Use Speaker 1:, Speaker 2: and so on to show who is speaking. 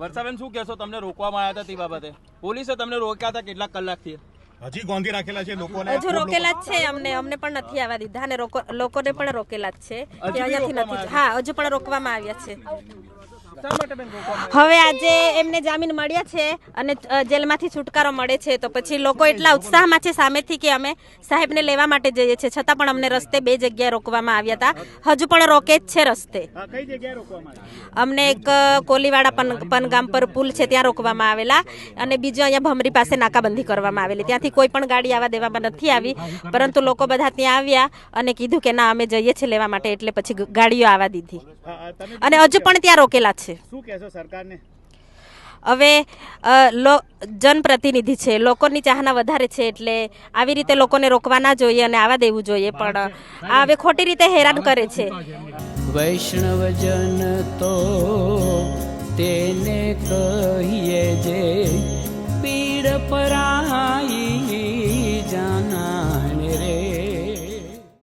Speaker 1: વર્ષાબેન શું કહેશો? તમને રોકવામાં આવ્યા હતા તે બાબતે? પોલીસે તમને રોક્યા હતા કેટલા કલાકથી?
Speaker 2: હજી ગોંધી રાખેલા છે લોકોને.
Speaker 3: હજુ રોકેલા જ છે અમને અમને પણ નથી આવવા દીધા. અને રોકો- લોકોને પણ રોકેલા જ છે. કે અહીંયાથી નથી હા હજુ પણ રોકવામાં આવ્યા છે. હવે આજે એમને જામીન મળ્યા છે અને જેલમાંથી છુટકારો મળે છે. તો પછી લોકો એટલા ઉત્સાહમાં છે સામેથી કે અમે સાહેબને લેવા માટે જઈએ છીએ. છતાં પણ અમને રસ્તે બે જગ્યાએ રોકવામાં આવ્યા હતા. હજુ પણ રોકે જ છે રસ્તે. અમને એક કોલીવાડા પન પનગામ પર પુલ છે ત્યાં રોકવામાં આવેલા. અને બીજું અહીંયા ભમરી પાસે નાકાબંધી કરવામાં આવેલી. ત્યાંથી કોઈ પણ ગાડી આવવા દેવામાં નથી આવી. પરંતુ લોકો બધા ત્યાં આવ્યા અને કીધું કે ના અમે જઈએ છીએ લેવા માટે. એટલે પછી ગાડીઓ આવવા દીધી. અને હજુ પણ ત્યાં રોકેલા છે
Speaker 1: શું કહેશો સરકારને?
Speaker 3: હવે જનપ્રતિનિધિ છે લોકોની ચાહના વધારે છે એટલે આવી રીતે લોકોને રોકવા ના જોઈએ અને આવવા દેવું જોઈએ પણ આ હવે ખોટી રીતે હેરાન કરે છે.
Speaker 4: વૈષ્ણવજન તો તેને કહીએ જે પીડ પરાઈ